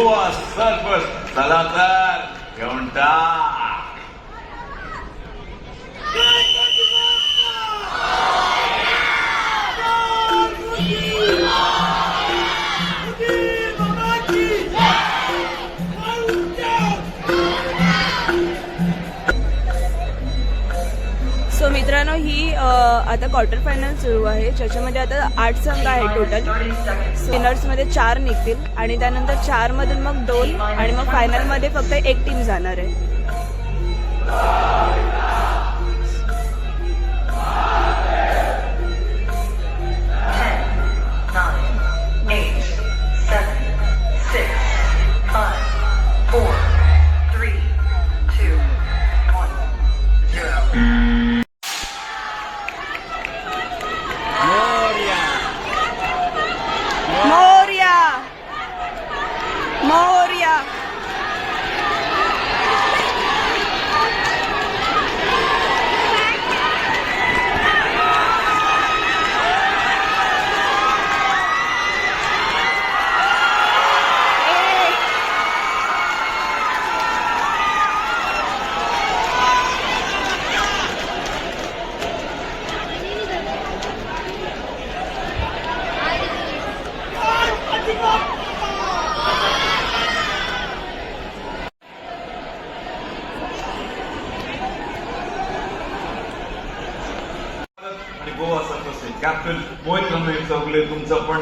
నువ్వు అస్సలు తలాతార్ ఉంటా आता क्वार्टर फायनल सुरू आहे. ज्याच्यामध्ये आता आठ संघ आहे टोटल सिनर्समध्ये चार निघतील आणि त्यानंतर चारमधून मग दोन आणि मग फायनलमध्ये फक्त एक टीम जाणार आहे. Four, three, two, one, zero.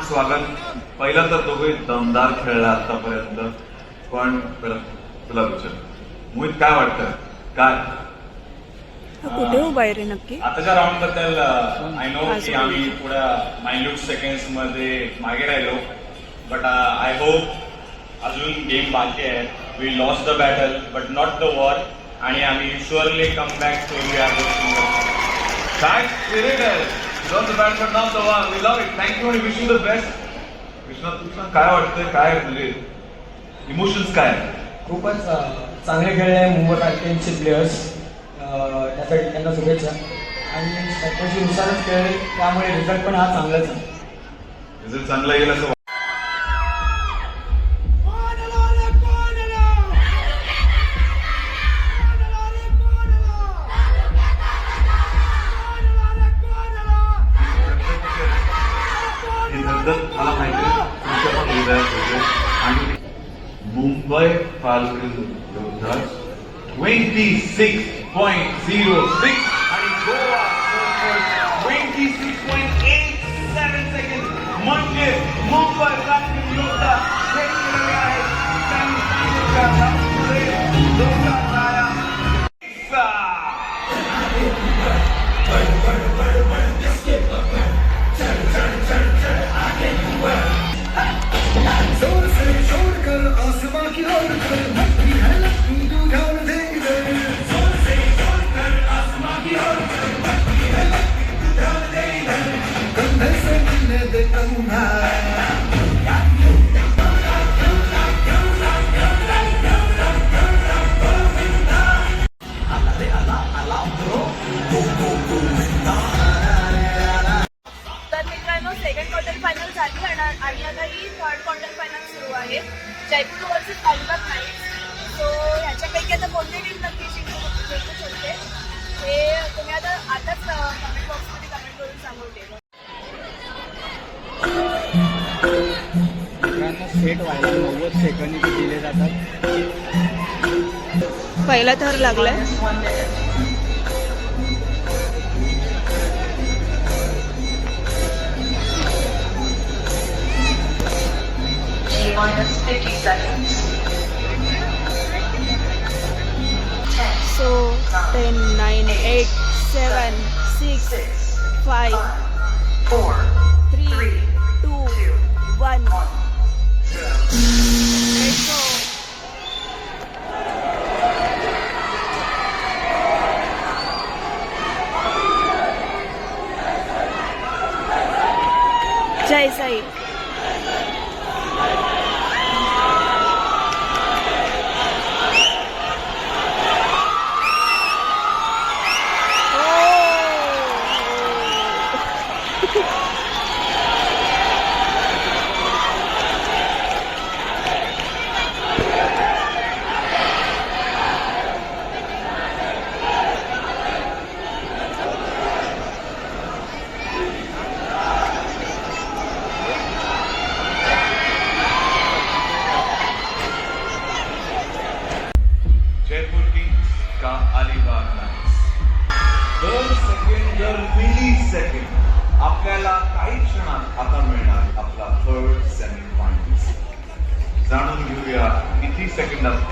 स्वागत. पहिला तर दोघे दमदार खेळला आतापर्यंत. पण तुला विचार. मोहित काय वाटतं? काय? हा कुठे उभा आहे रे नक्की? आताच्या राऊंडबद्दल आय नो की आम्ही पुढे मायन्यूट सेकंड्समध्ये मागे राहिलो. बट आय होप अजून गेम बाकी आहे. We loss the battle but not the war आणि आम्ही शुअरली कम बॅक टू काय bad, but not the one. We love it. Thank you and wish you the best. Krishna तुला काय वाटतंय काय म्हणजे इमोशन्स काय खूपच चांगले खेळले आहे मुंबई पॅल्कनचे प्लेयर्स त्यासाठी त्यांना शुभेच्छा आणि स्ट्रॅटेजीनुसारच खेळले त्यामुळे रिझल्ट पण हा चांगलाच आहे रिझल्ट चांगला येईल असं Point zero six. कंधे से मिलने सेकंड क्वार्टर फायनल झाली आणि आणि आता ही थर्ड क्वार्टर फायनल सुरू आहे. Jaipur versus Alibag knights so ह्याच्यापैकी आता कोणती टीम नक्की जिंकू जिंकू शकते? हे तुम्ही आता आताच कमेंट बॉक्समध्ये कमेंट करून सांगून ठेवा. थेट व्हायला नव्वद सेकंड इथे दिले जातात. पहिला थर लागलाय. So, 10, 9, 8, 7, 6, Jay Zaik.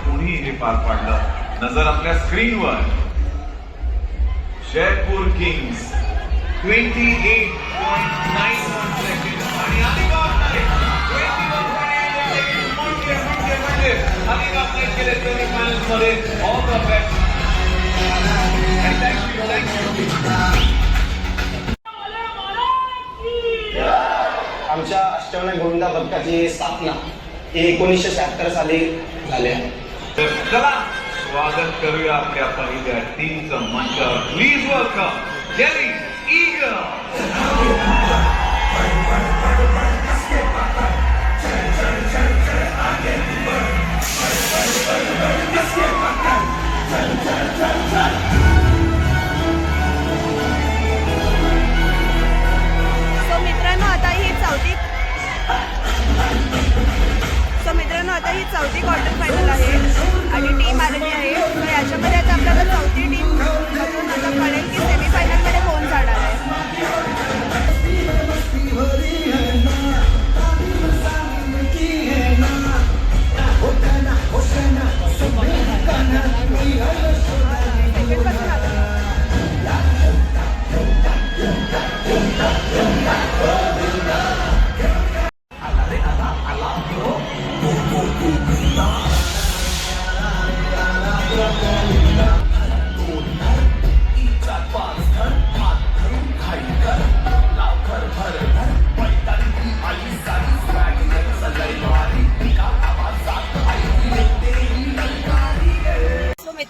कोणी हे पार पाडलं? नजर आपल्या स्क्रीनवर Jaipur kings twenty eight point nine one second आणि अलिबाग नाईक 21.81 सेकंड. म्हणजे म्हणजे म्हणजे अलिबाग नाईक गेले सेमीफायनल्समध्ये all the best thank you thank you आमच्या अष्टवण गोविंदा पथकाची स्थापना ही एकोणीसशे शहात्तर साली झाली आहे. तर चला स्वागत करूया आपल्या पहिल्या टीमचं मंचावर प्लीज वेलकम जेरी ईगल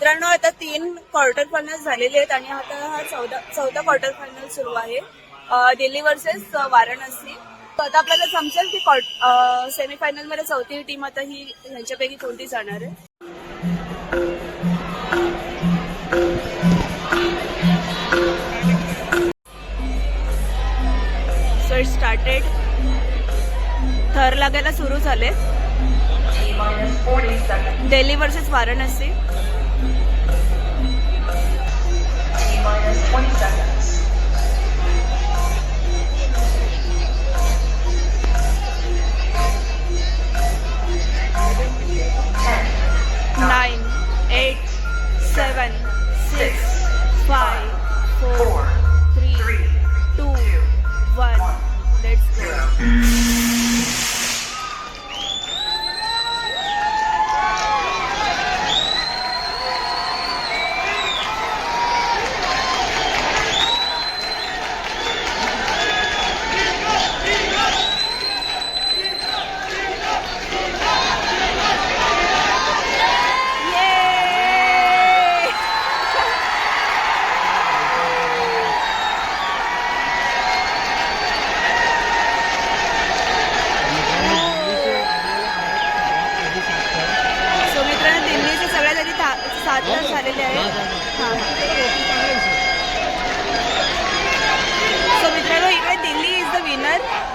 मित्रांनो आता तीन क्वार्टर फायनल झालेले आहेत आणि आता हा चौदा चौथा क्वार्टर फायनल सुरू आहे. दिल्ली वर्सेस वाराणसी. आता आपल्याला समजेल की सेमीफायनलमध्ये चौथी टीम आता ही ह्यांच्यापैकी कोणती जाणार आहे? सर स्टार्टेड थर लागायला सुरू झाले. Delhi versus Varanasi. Minus 20 seconds. Ten, nine, eight, seven, six, five, four, four, three, three, two, two, one. Let's go.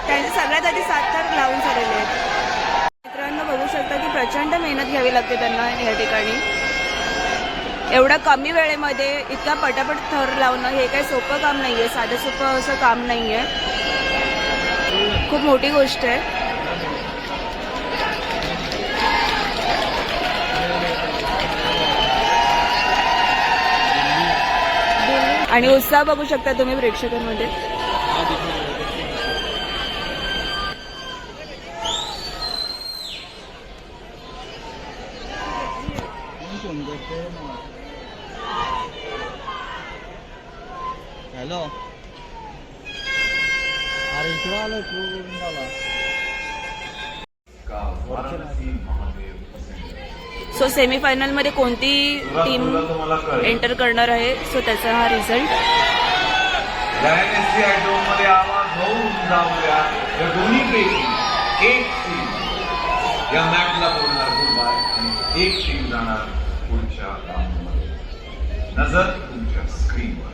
त्यांचे सगळ्यात आधी सात तर लावून झालेले आहेत. मित्रांनो बघू शकता की प्रचंड मेहनत घ्यावी लागते त्यांना या ठिकाणी. एवढ्या कमी वेळेमध्ये इतका पटापट थर लावणं हे काही सोपं काम नाही आहे साधं सोपं असं काम नाही आहे खूप मोठी गोष्ट आहे. आणि उत्साह बघू शकता तुम्ही प्रेक्षकांमध्ये. सो सेमीफायनलमध्ये कोणती टीम एंटर करणार आहे? सो त्याचा हा रिझल्ट एक टीम जाणार पुढच्या नजर तुमच्या स्क्रीनवर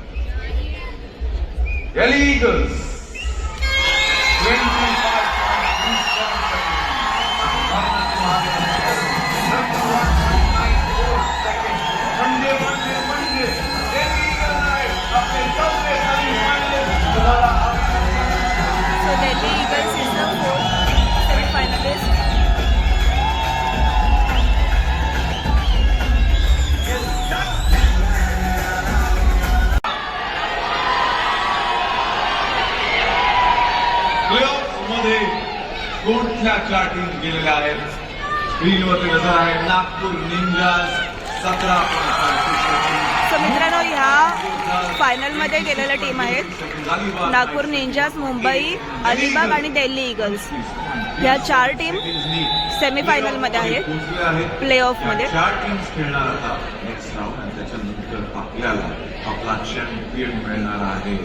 स्क्रीनवरती कसं आहे नागपूर निंजास सतरा सो मित्रांनो ह्या फायनलमध्ये गेलेल्या टीम आहेत नागपूर निंजास मुंबई अलिबाग आणि दिल्ली इगल्स ह्या चार टीम सेमीफायनलमध्ये आहेत. प्ले ऑफमध्ये चार टीम्स खेळणार आता. नेक्स्ट राऊंड आणि त्याच्यानंतर आपल्याला आपला चॅम्पियन मिळणार आहे.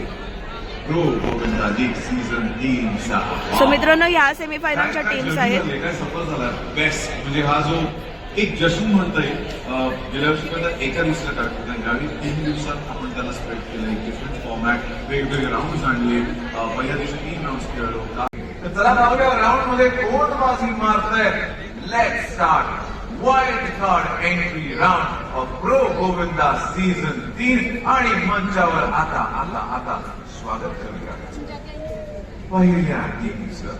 सो मित्रांनो ह्या सेमीफायनलच्या टीम्स आहेत. सफर झाला? बेस्ट म्हणजे हा जो एक जश्न म्हणता येईल गेल्या वर्षी पहिला एका दिवसाला टाकतो नाही. यावेळी तीन दिवसात आपण त्याला स्प्रेड केलं एक डिफरंट फॉर्मॅट वेगवेगळे राऊंड आणले. पहिल्या दिवशी तीन राऊंड खेळलो तर चला पाहूया राऊंडमध्ये कोण बाजी मारतायत let start wild card entry round pro Govinda season तीन आणि मंचावर आता आता आता. स्वागत करूया पहिल्या टीमचं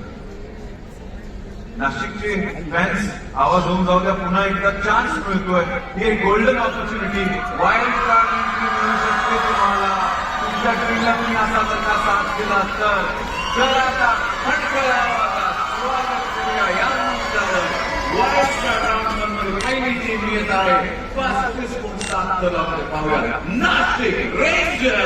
नाशिकचे फॅन्स आवाज होऊन जाऊ द्या. पुन्हा एकदा चान्स मिळतोय. ही एक golden opportunity wild card entry मिळू शकते तुम्हाला. तुमच्या टीमला तुम्ही असा जर का साथ दिला तर. तर आता खटखळ स्वागत करूया. या वाईल्ड कार्ड राऊंड पहिली टीम येत आहे. पस्तीस कोण सात पाहूया. नाशिक रेंजर